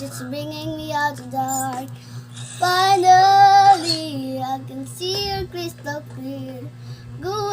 pictures bringing me out the dark. Finally, I can see you crystal clear. Go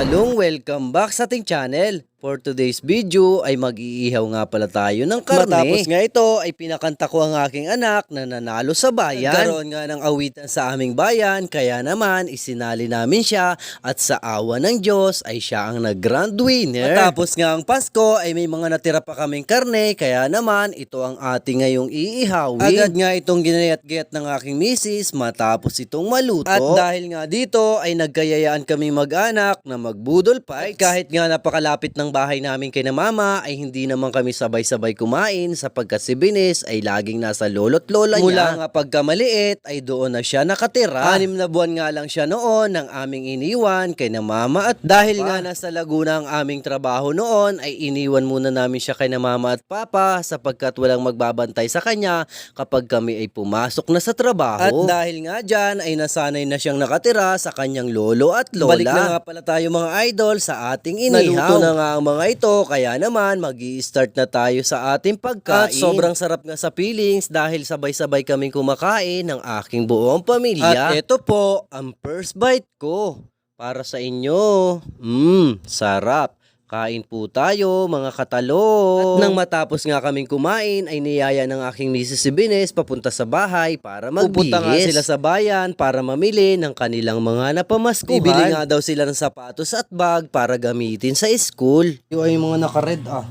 katalong, welcome back sa ating channel. For today's video ay mag-iihaw nga pala tayo ng karne. Matapos nga ito ay pinakanta ko ang aking anak na nanalo sa bayan. Nagkaroon nga ng awitan sa aming bayan kaya naman isinali namin siya at sa awa ng Diyos ay siya ang nag-grand winner. Matapos nga ang Pasko ay may mga natira pa kaming karne kaya naman ito ang ating ngayong iihawin. Agad nga itong ginayat-gayat ng aking misis matapos itong maluto. At dahil nga dito ay nagkayayaan kami mag-anak na magbudol fights. Kahit nga napakalapit ng bahay namin kay na mama ay hindi naman kami sabay-sabay kumain sapagkat si Binis ay laging nasa lolo't lola niya. Mula nga pagkamaliit ay doon na siya nakatira. Anim na buwan nga lang siya noon ng aming iniwan kay na mama at dahil nga nasa Laguna ang aming trabaho noon ay iniwan muna namin siya kay na mama at papa sapagkat walang magbabantay sa kanya kapag kami ay pumasok na sa trabaho. At dahil nga dyan ay nasanay na siyang nakatira sa kanyang lolo at lola. Balik na nga pala tayo mga idol sa ating inihaw. Naluto na nga ang mga ito kaya naman mag start na tayo sa ating pagkain. At sobrang sarap nga sa feelings dahil sabay-sabay kaming kumakain ng aking buong pamilya. At ito po ang first bite ko para sa inyo. Mmm, sarap. Kain po tayo, mga katalo. At nang matapos nga kaming kumain, ay niyaya ng aking misis si Bines papunta sa bahay para magbihis. Pupunta nga sila sa bayan para mamili ng kanilang mga napamaskuhan. Bibili nga daw sila ng sapatos at bag para gamitin sa school. Yung ay mga naka-red ah.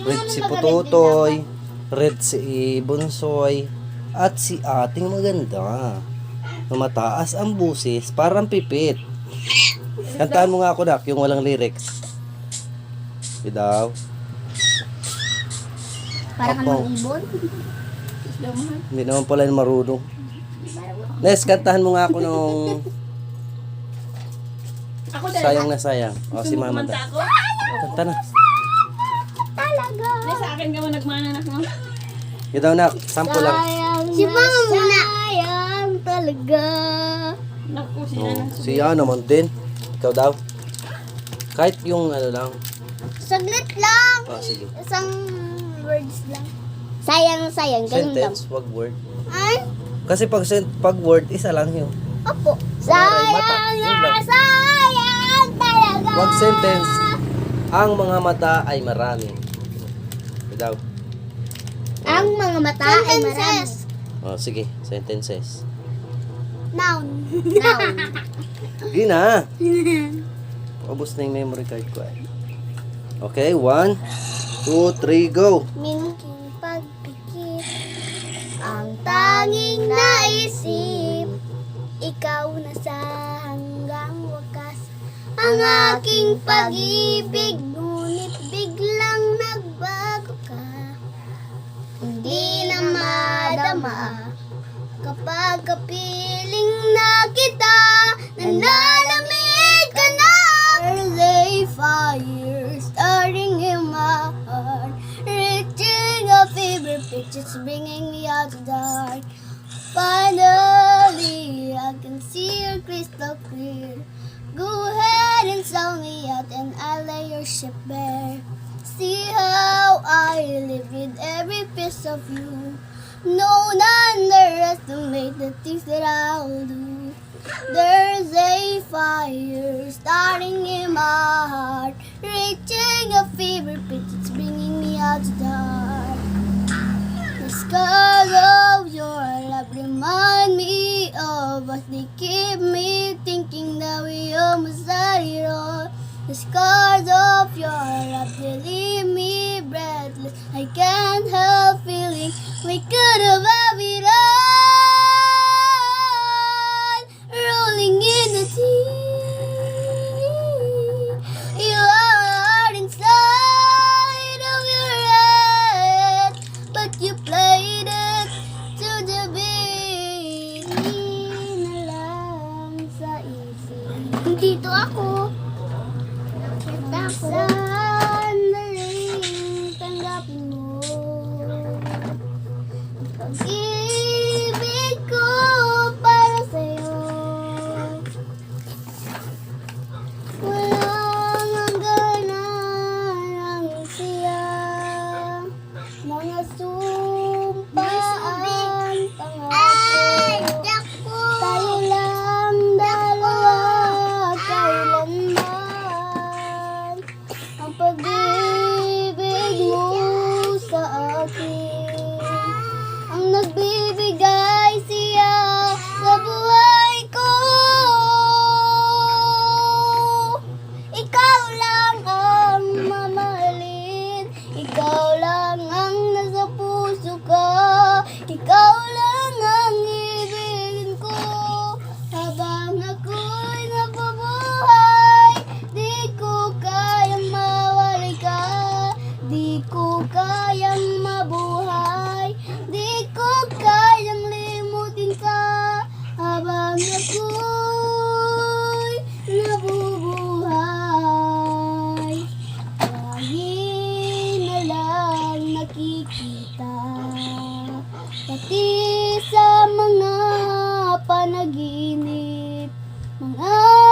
Red si Putotoy, red si Bonsoy, at si ating maganda. Na mataas ang busis, parang pipit. Kantaan mo nga ako, Dak, yung walang lyrics. Bidaw. Para kang Opo. mag-ibon Hindi naman pala yung marunong. Nes, kantahan mo nga ako nung Ako dahil sayang na sayang. O, si mama kumanta da. ako. Kanta na. Talaga Hindi, sa akin ka mo nagmananak mo. Yun daw na, sample lang. Sayang Si mama muna Sayang talaga Naku, sila Oh, na. siya naman din. Ikaw daw. Kahit yung ano lang. Saglit lang Ah, sige. Isang words lang Sayang, sayang, ganun lang Sentence, wag word. Ay, Kasi pag, sen- pag word, isa lang yun. opo Sayang yun na, lang. sayang talaga Wag sentence. Ang mga mata ay marami. Bidaw. Ang mga mata ay marami Oh, sige, sentences. Noun Noun Hindi na. Ubus na yung memory card ko eh. Okay, one, two, three, go. Minking pagpikit Ang tanging naisip. Ikaw na sa hanggang wakas Ang aking pag-ibig. Ngunit biglang nagbago ka. Hindi na madama Kapag kapiling na kita. Nanalamig It's bringing me out the dark Finally I can see you crystal clear Go ahead and sell me out And I'll lay your ship bare See how I live with every piece of you No, underestimate the things that I'll do. There's a fire starting in my heart, reaching a fever pitch. It's bringing me out the dark. 'Cause they gave me. Nandito ako. Nakikita Pati sa mga panaginip Mga